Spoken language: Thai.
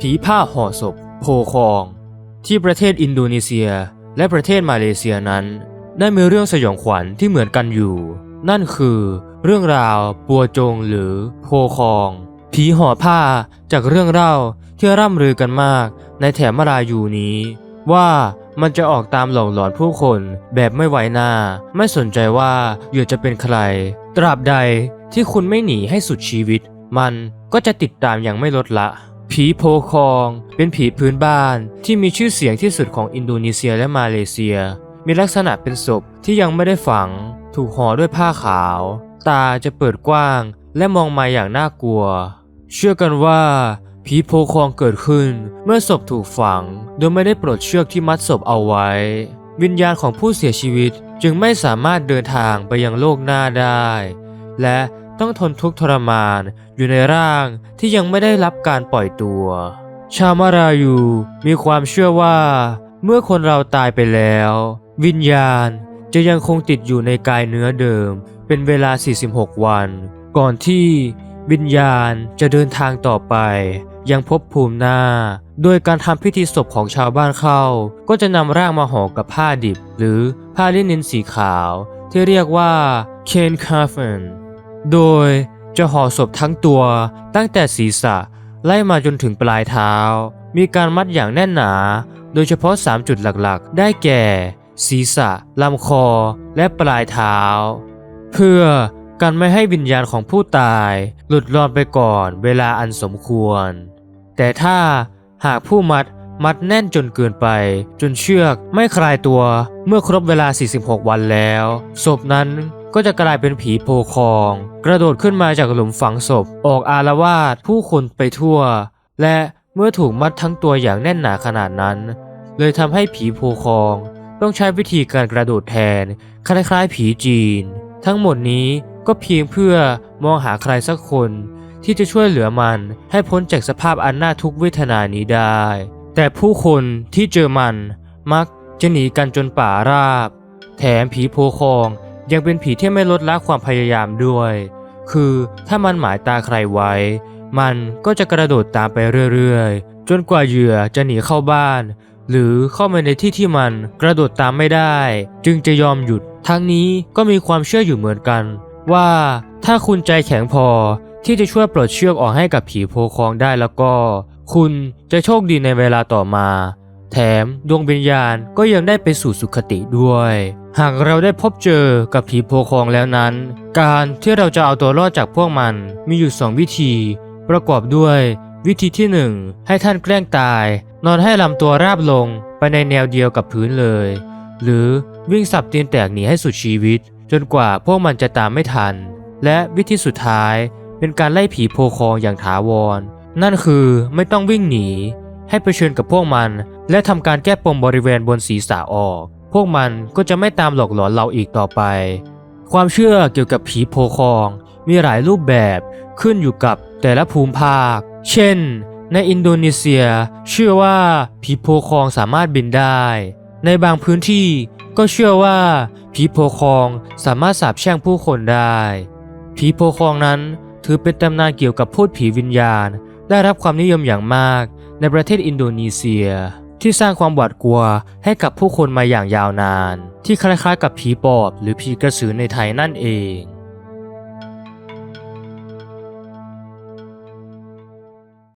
ผีผ้าห่อศพ โพคอง ที่ประเทศอินโดนีเซียและประเทศมาเลเซียนั้น ได้มีเรื่องสยองขวัญที่เหมือนกันอยู่ นั่นคือเรื่องราวปัวจงหรือโพคอง ผีห่อผ้าจากเรื่องเล่าที่ร่ำลือกันมากในแถบมาลายูนี้ ว่ามันจะออกตามหลอกหลอนผู้คนแบบไม่ไหวหน้า ไม่สนใจว่าเหยื่อจะเป็นใคร ตราบใดที่คุณไม่หนีให้สุดชีวิต มันก็จะติดตามอย่างไม่ลดละ ผีโพคอง เป็นผีพื้นบ้านที่มีชื่อเสียงที่สุดของอินโดนีเซียและมาเลเซีย มีลักษณะเป็นศพที่ยังไม่ได้ฝัง ถูกห่อด้วยผ้าขาว ตาจะเปิดกว้างและมองมาอย่างน่ากลัว เชื่อกันว่าผีโพคองเกิดขึ้นเมื่อศพถูกฝัง โดยไม่ได้ปลดเชือกที่มัดศพเอาไว้ วิญญาณของผู้เสียชีวิตจึงไม่สามารถเดินทางไปยังโลกหน้าได้ และ ต้องทนทุกข์ทรมานอยู่ในร่างที่ยังไม่ได้รับการปล่อยตัว ชาวมารายูมีความเชื่อว่า เมื่อคนเราตายไปแล้ว วิญญาณจะยังคงติดอยู่ในกายเนื้อเดิม เป็นเวลา 46 วัน ก่อนที่วิญญาณจะเดินทางต่อไป ยังภพภูมิหน้า โดยการทำพิธีศพของชาวบ้านเข้า ก็จะนำร่างมาห่อกับผ้าดิบ หรือผ้าลินินสีขาว ที่เรียกว่าเคนคาเฟ n โดยจะห่อศพทั้งตัวตั้งแต่ศีรษะไล่มาจนถึงปลายเท้า มีการมัดอย่างแน่นหนา โดยเฉพาะ 3 จุดหลักๆ ได้แก่ ศีรษะลำคอและปลายเท้า เพื่อกันไม่ให้วิญญาณของผู้ตาย หลุดรอดไปก่อนเวลาอันสมควร แต่ถ้าหากผู้มัดมัดแน่นจนเกินไป จนเชือกไม่คลายตัวเมื่อครบเวลา 46 วันแล้ว ศพนั้น ก็จะกลายเป็นผีโพคอง กระโดดขึ้นมาจากหลุมฝังศพ ออกอารวาสผู้คนไปทั่ว และเมื่อถูกมัดทั้งตัวอย่างแน่นหนาขนาดนั้น เลยทำให้ผีโพคอง ต้องใช้วิธีการกระโดดแทน คล้ายๆผีจีน ทั้งหมดนี้ก็เพียงเพื่อมองหาใครสักคนที่จะช่วยเหลือมันให้พ้นจากสภาพอันน่าทุกข์เวทนานี้ได้ แต่ผู้คนที่เจอมันมักจะหนีกันจนป่าราบ แถมผีโพคอง ยังเป็นผีที่ไม่ลดละความพยายามด้วย คือถ้ามันหมายตาใครไว้ มันก็จะกระโดดตามไปเรื่อยๆ จนกว่าเหยื่อจะหนีเข้าบ้าน หรือเข้ามาในที่ที่มันกระโดดตามไม่ได้ จึงจะยอมหยุด ทั้งนี้ก็มีความเชื่ออยู่เหมือนกัน ว่าถ้าคุณใจแข็งพอที่จะช่วยปลดเชือกออกให้กับผีโพคองได้แล้วก็ คุณจะโชคดีในเวลาต่อมา แถมดวงวิญญาณก็ยังได้ไปสู่สุคติด้วย หากเราได้พบเจอกับผีโพคองแล้วนั้น การที่เราจะเอาตัวรอดจากพวกมันมีอยู่สองวิธี ประกอบด้วย วิธีที่หนึ่งให้ท่านแกล้งตาย นอนให้ลำตัวราบลงไปในแนวเดียวกับพื้นเลย หรือวิ่งสับตีนแตกหนีให้สุดชีวิต จนกว่าพวกมันจะตามไม่ทัน และวิธีสุดท้ายเป็นการไล่ผีโพคองอย่างถาวร นั่นคือไม่ต้องวิ่งหนี ให้ไปเชิญกับพวกมัน และทำการแก้ปมบริเวณบนศีรษะออก พวกมันก็จะไม่ตามหลอกหลอนเราอีกต่อไป ความเชื่อเกี่ยวกับผีโพคองมีหลายรูปแบบขึ้นอยู่กับแต่ละภูมิภาค เช่น ในอินโดนีเซีย เชื่อว่าผีโพคองสามารถบินได้ ในบางพื้นที่ก็เชื่อว่าผีโพคองสามารถสาบแช่งผู้คนได้ ผีโพคองนั้นถือเป็นตำนานเกี่ยวกับพูดผีวิญญาณ ได้รับความนิยมอย่างมากในประเทศอินโดนีเซีย ที่สร้างความหวาดกลัวให้กับผู้คนมาอย่างยาวนาน ที่คล้ายๆกับผีปอบหรือผีกระสือในไทยนั่นเอง